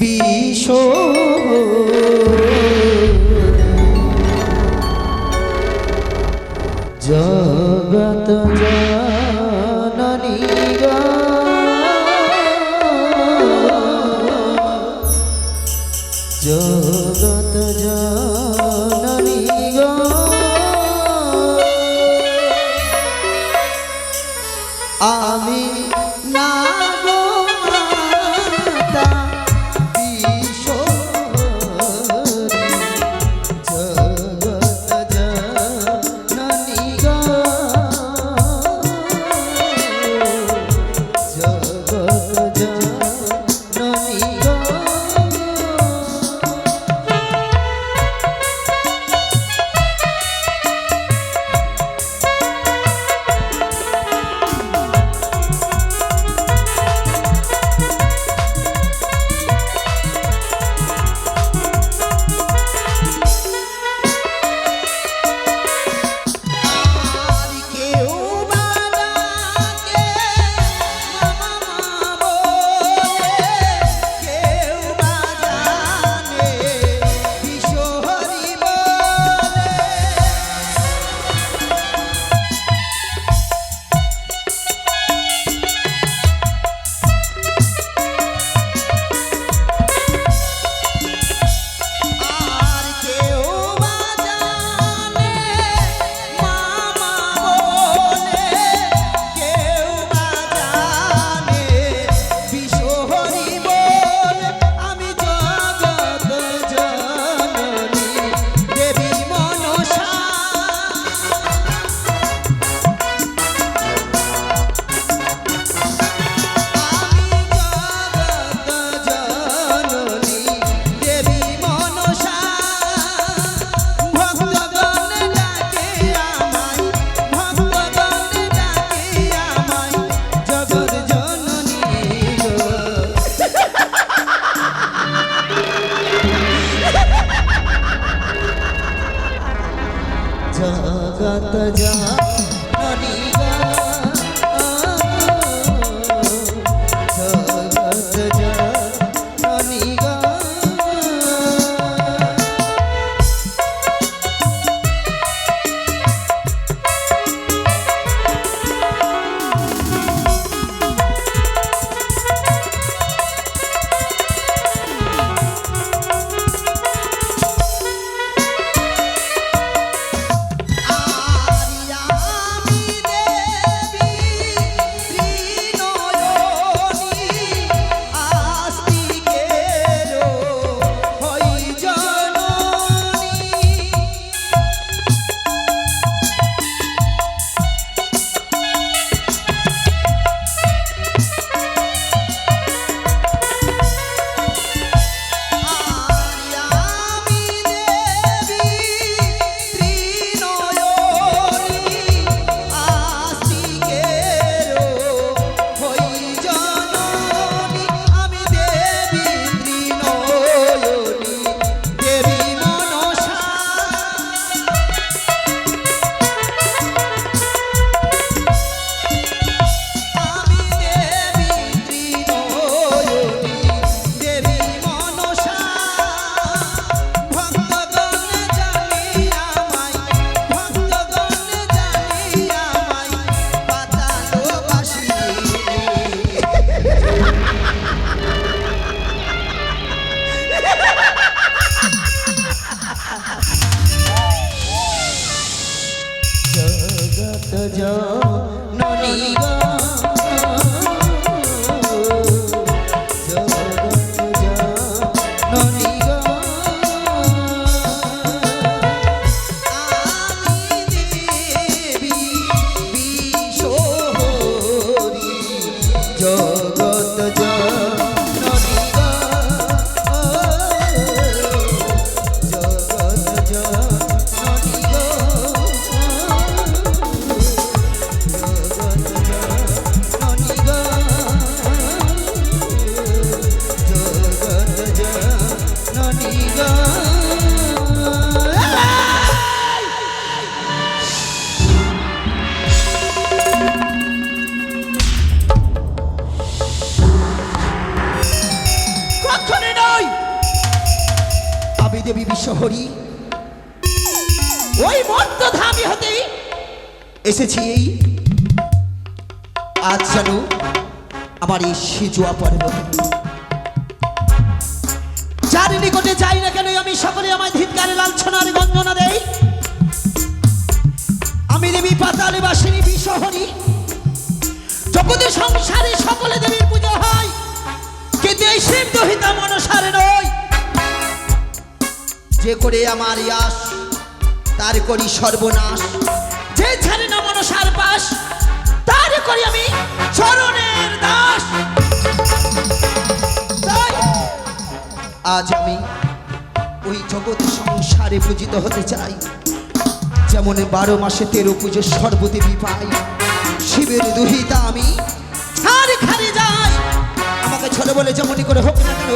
বিষ জগত জননী বিশ্বহরি ওই মর্ত ধামি হতেই এসেছি এই। আজ জানো আমার এই সিজুয়া পর্বত যার নিকটে যাই না কেন আমি সকলে আমার ধিৎকারে লাঞ্ছনার গঞ্জনা দেই। আমি দেবী পাতালে বাসিনী বিশ্বহরি জগতে সংসারে সকলে দেবীর পুজো হয়, কিন্তু এই শিব দহিতা মনসারে নয় যে করে আমার ইয়াস, তার করি সর্বনাশ। যে ছাড়ে না মনসার পাশ তার করি আমি চরণের দাস। আজ আমি ওই জগৎ সংসারে পূজিত হতে চাই। যেমন বারো মাসে তেরো পুজো সর্বদেবী পাই। শিবের দুহিতা আমি বলে যেমনই করে হোক না কেন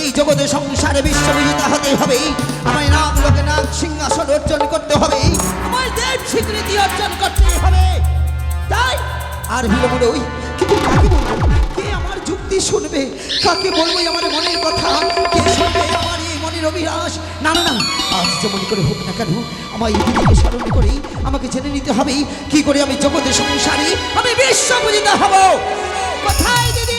এই জগতে সংসারে বিশ্ববিজিতা হতে হবে আমায় নাম লোকে নাম সিংহাসন অর্জন করতে হবে। আমায় দেব স্বীকৃতি অর্জন করতে হবে। তাই আর বিলম্ব নই কিন্তু কাকে বলব? কে আমার যুক্তি শুনবে? কাকে বলব আমার মনের কথা? কে শুনবে আমার এই মনের অভিলাষ? না না না আজ যেমন করে হোক না কেন আমার এই দিদিকে স্মরণ করেই আমাকে জেনে নিতে হবে কি করে আমি জগতের সংসারী আমি বিশ্ব হব? কোথায় দিদি?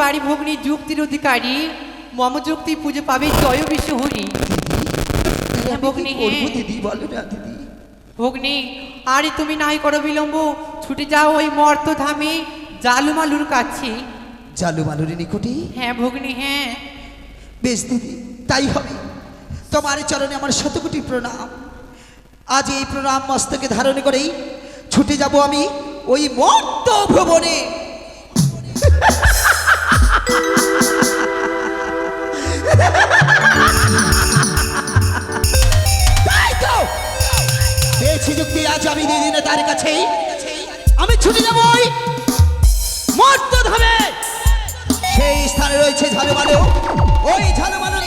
যুক্তি দিতে পারি ভগ্নি যুক্তির অধিকারী মম যুক্তি পুজো পাবে জয় বিশ্বহরি দিদি, আমি ভগ্নি, হ্যাঁ। দিদি? বলো না দিদি। ভগ্নি আরে তুমি নাই করো বিলম্ব ছুটে যাও ওই মর্ত ধামে জালুমালুর কাছে। জালু মালুরি নিকটে? হ্যাঁ ভগ্নি হ্যাঁ। বেশ দিদি তাই হবে। তোমার চরণে আমার শতকোটি প্রণাম। আজ এই প্রণাম মস্তকে ধারণ করেই ছুটে যাব আমি ওই মর্ত তো পেয়েছি যুক্তি, আজ আমি দিদিনে তার কাছেই আমি ছুটে যাব মর্ত ধামে আছে ঝালমালো। ওই ঝালমালো